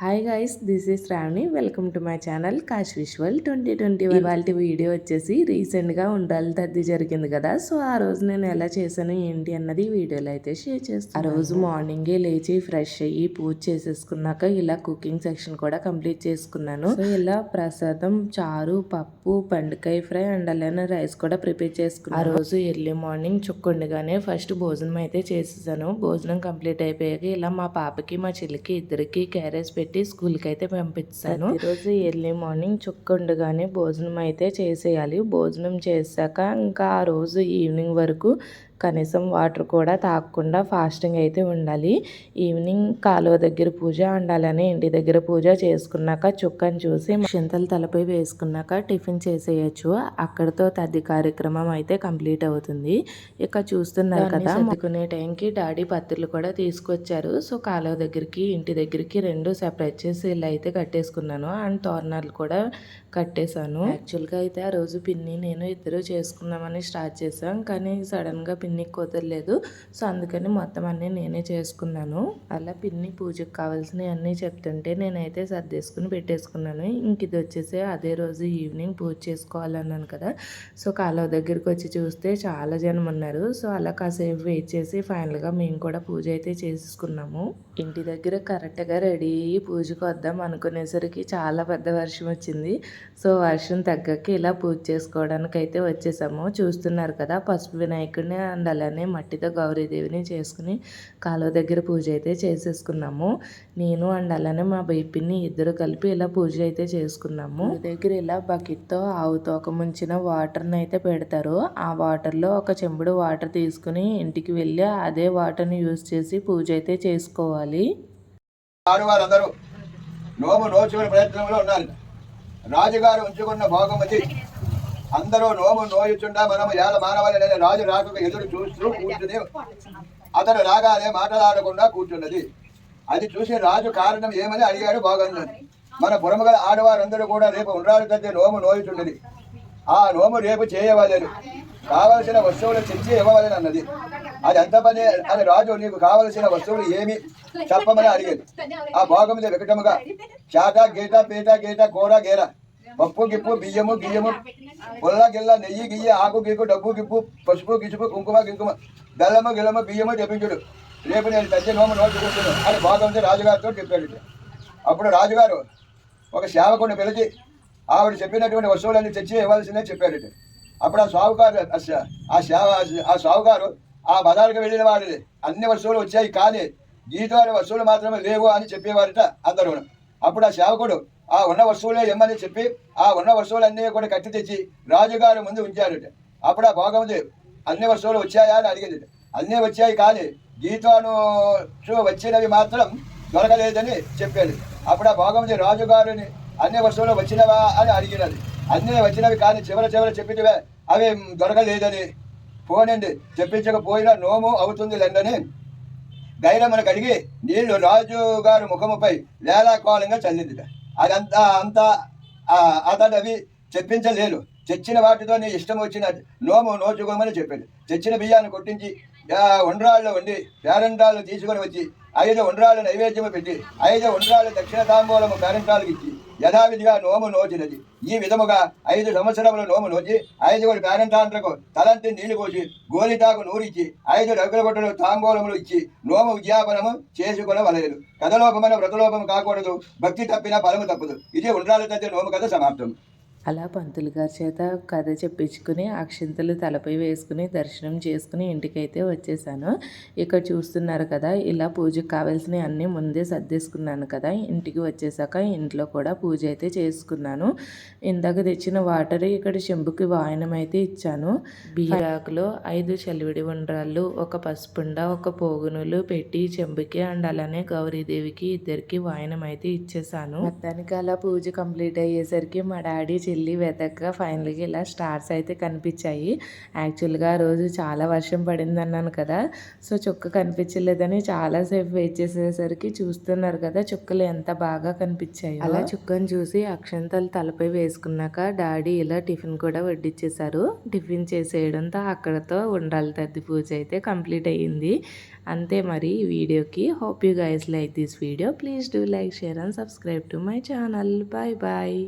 Hi guys this is Shravani welcome to my channel Kash visual twenty twenty ఇవాళ video వచ్చేసి రీసెంట్గా ఉండాలి తద్ది జరిగింది కదా. సో ఆ రోజు నేను ఎలా చేశాను ఏంటి అన్నది వీడియోలో అయితే షేర్ చేస్తాను ఆ రోజు మార్నింగే లేచి ఫ్రెష్ అయ్యి పూజ చేసేసుకున్నాక ఇలా కుకింగ్ సెక్షన్ కూడా కంప్లీట్ చేసుకున్నాను. సో ఇలా ప్రసాదం చారు పప్పు పండుకాయ ఫ్రై అండ్ అలానే రైస్ కూడా ప్రిపేర్ చేసుకున్నాను. ఆ రోజు ఎర్లీ మార్నింగ్ చుక్కుండగానే ఫస్ట్ భోజనం అయితే చేసేసాను. భోజనం కంప్లీట్ అయిపోయాక ఇలా మా పాపకి మా చెల్లికి ఇద్దరికి క్యారేజ్ పెట్టి స్కూల్కి అయితే పంపించాను ఈరోజు ఎర్లీ మార్నింగ్ చుక్కుండగానే భోజనం అయితే చేసేయాలి. భోజనం చేశాక ఇంకా ఆ రోజు ఈవినింగ్ వరకు కనీసం వాటర్ కూడా తాగకుండా ఫాస్టింగ్ అయితే ఉండాలి. ఈవినింగ్ కాలువ దగ్గర పూజ ఉండాలని ఇంటి దగ్గర పూజ చేసుకున్నాక చుక్కని చూసి చింతలు తలపై వేసుకున్నాక టిఫిన్ చేసేయచ్చు. అక్కడితో తద్ది కార్యక్రమం అయితే కంప్లీట్ అవుతుంది. ఇక చూస్తున్నారు కదా మొక్కునే టైంకి డాడీ పత్రులు కూడా తీసుకొచ్చారు. సో కాలువ దగ్గరికి ఇంటి దగ్గరికి రెండు సెపరేట్ చేసి ఇలా అయితే కట్టేసుకున్నాను. అండ్ తోరణాలు కూడా కట్టేశాను. యాక్చువల్గా అయితే ఆ రోజు పిన్ని నేను ఇద్దరు చేసుకుందామని స్టార్ట్ చేసాం కానీ సడన్గా పిన్నికి కుదరలేదు. సో అందుకని మొత్తం అన్నీ నేనే చేసుకున్నాను. అలా పిన్ని పూజకు కావాల్సినవి అన్నీ చెప్తుంటే నేనైతే సర్దేసుకుని పెట్టేసుకున్నాను. ఇంక ఇది వచ్చేసి అదే రోజు ఈవినింగ్ పూజ చేసుకోవాలన్నాను కదా. సో కాలువ దగ్గరికి వచ్చి చూస్తే చాలా జనం ఉన్నారు. సో అలా కాసేపు వెయిట్ చేసి ఫైనల్గా మేము కూడా పూజ అయితే చేసుకున్నాము ఇంటి దగ్గర కరెక్ట్గా రెడీ అయ్యి పూజకు వద్దాం అనుకునేసరికి చాలా పెద్ద వర్షం వచ్చింది. సో వర్షం తగ్గకి ఇలా పూజ చేసుకోవడానికి అయితే వచ్చేసాము. చూస్తున్నారు కదా పసుపు వినాయకుడిని అండ్ అలానే మట్టితో గౌరీదేవిని చేసుకుని కాలువ దగ్గర పూజ అయితే చేసేసుకున్నాము. నేను అండ్ అలానే మా బైపిని ఇద్దరు కలిపి ఇలా పూజ అయితే చేసుకున్నాము. దగ్గర ఇలా బకెట్తో ఆవు తోక ముంచిన వాటర్ని అయితే పెడతారు. ఆ వాటర్లో ఒక చెంబుడు వాటర్ తీసుకుని ఇంటికి వెళ్ళి అదే వాటర్ని యూజ్ చేసి పూజ అయితే చేసుకోవాలి. ఆడవారందరూ నోము నోచుకునే ప్రయత్నంలో ఉన్నారు. రాజుగారు ఉంచుకున్న భోగమతి అందరూ నోము నోయుచుండా మనము ఏళ్ళ మానవాళి రాజు రాక ఎదురు చూస్తూ కూర్చుని అతడు రాగానే మాట్లాడకుండా కూర్చున్నది. అది చూసి రాజు కారణం ఏమని అడిగాడు బాగున్నది మన పురమగల ఆడవారందరూ కూడా రేపు ఉండ్రాలు తగ్గే నోము నోయుచుండది ఆ నోము రేపు చేయవలేదు కావలసిన వస్తువులు తెచ్చి ఇవ్వవలని అన్నది. అది ఎంత పని అని రాజు నీకు కావలసిన వస్తువులు ఏమి చెప్పమని అడిగేది ఆ భాగం మీద వికటముగా. చాట గీట పీట గీట కూర గీర. పప్పు గిప్పు బియ్యము గియ్యము పుల్ల గిల్ల నెయ్యి గియ్య ఆకు గీకు డబ్బు గిప్పు పసుపు గిసుపు కుంకుమ గింకుమ బెల్లము గిల్లము బియ్యము చెప్పించుడు రేపు నేను పెద్ద నోము నోచుకుంటున్నాను అని భాగం రాజుగారితో చెప్పాడు. అప్పుడు రాజుగారు ఒక సేవకుడిని పిలిచి ఆవిడ చెప్పినటువంటి వస్తువులన్నీ తెచ్చి ఇవ్వాల్సిందే చెప్పాడు. అప్పుడు ఆ సావుకారు ఆ సేవ ఆ సావుకారు ఆ బజారుకి వెళ్ళిన వాడి అన్ని వస్తువులు వచ్చాయి కానీ గీతవారి వస్తువులు మాత్రమే లేవు అని చెప్పేవారట అందరూ అప్పుడు ఆ సేవకుడు ఆ ఉన్న వస్తువులే ఇమ్మని చెప్పి ఆ ఉన్న వస్తువులన్నీ కూడా కట్టి తెచ్చి రాజుగారి ముందు ఉంచారట. అప్పుడు ఆ భోగముది అన్ని వస్తువులు వచ్చాయా అని అడిగింది అన్నీ వచ్చాయి కానీ గీతాను చూ- వచ్చినవి మాత్రం దొరకలేదని చెప్పాడు. అప్పుడు ఆ భోగముది రాజుగారిని అన్ని వస్తువులు వచ్చినవా అని అడిగినది అన్నీ వచ్చినవి కానీ చివర చివర చెప్పినవే అవి దొరకలేదని పోనండి చెప్పించకపోయినా నోము అవుతుంది లేదని గైరమ్మను కడిగి నీళ్ళు రాజుగారి ముఖముపై వేలాకోలంగా చల్లింది అదంతా అంతా అతడు అవి చెప్పించలేను చచ్చిన వాటితో నీ ఇష్టం వచ్చిన నోము నోచుకోమని చెప్పాడు. తెచ్చిన బియ్యాన్ని కొట్టించి ఆ, ఉండ్రాళ్ళు వండి పేరంటాలు తీసుకొని వచ్చి ఐదు ఉండ్రాళ్ళు నైవేద్యము పెట్టి ఐదు ఉండ్రాళ్ళు దక్షిణ తాంబూలము పేరంటాలకు ఇచ్చి యథావిధిగా నోము నోచినది. ఈ విధముగా ఐదు సంవత్సరములు నోము నోచి ఐదుగురు పేరంటాంట్లకు తలంటి నీళ్ళు పోసి గోలిటాకు నూరిచ్చి ఐదు రగుల బొట్టలు తాంబూలములు ఇచ్చి నోము విజ్ఞాపనము చేసుకునవలేదు కథలోపమైన వ్రతలోపము కాకూడదు భక్తి తప్పిన ఫలము తప్పదు. ఇది ఉండ్రాల తగ్గ నోము కథ సమాప్తం. అలా పంతులు గారి చేత కథ చెప్పించుకుని అక్షింతలు తలపై వేసుకుని దర్శనం చేసుకుని ఇంటికైతే వచ్చేసాను. ఇక్కడ చూస్తున్నారు కదా ఇలా పూజకు కావాల్సినవి అన్నీ ముందే సర్దేసుకున్నాను కదా ఇంటికి వచ్చేసాక ఇంట్లో కూడా పూజ అయితే చేసుకున్నాను. ఇందాక తెచ్చిన వాటర్ ఇక్కడ చెంబుకి వాయనం అయితే ఇచ్చాను. బియ్యాకులో ఐదు చలివిడి ఉండ్రాళ్ళు ఒక పసుపుండ ఒక పోగునులు పెట్టి చెంబుకి అండ్ అలానే గౌరీదేవికి ఇద్దరికి వాయనం అయితే ఇచ్చేసాను. మొత్తానికి అలా పూజ కంప్లీట్ అయ్యేసరికి మా డాడీ వెళ్ళి వెతక ఫైనల్గా ఇలా స్టార్స్ అయితే కనిపించాయి. యాక్చువల్గా ఆ రోజు చాలా వర్షం పడింది అన్నాను కదా. సో చుక్క కనిపించలేదని చాలాసేపు వెయిట్ చేసేసరికి చూస్తున్నారు కదా చుక్కలు ఎంత బాగా కనిపించాయి. అలా చుక్కను చూసి అక్షంతలు తలపై వేసుకున్నాక డాడీ ఇలా టిఫిన్ కూడా వడ్డిచ్చేశారు. టిఫిన్ చేసేయడంతో అక్కడతో ఉండాలి తద్ది పూజ అయితే కంప్లీట్ అయ్యింది. అంతే మరి ఈ వీడియోకి. Hope you guys like this video. Please do like share and subscribe to my channel. Bye bye.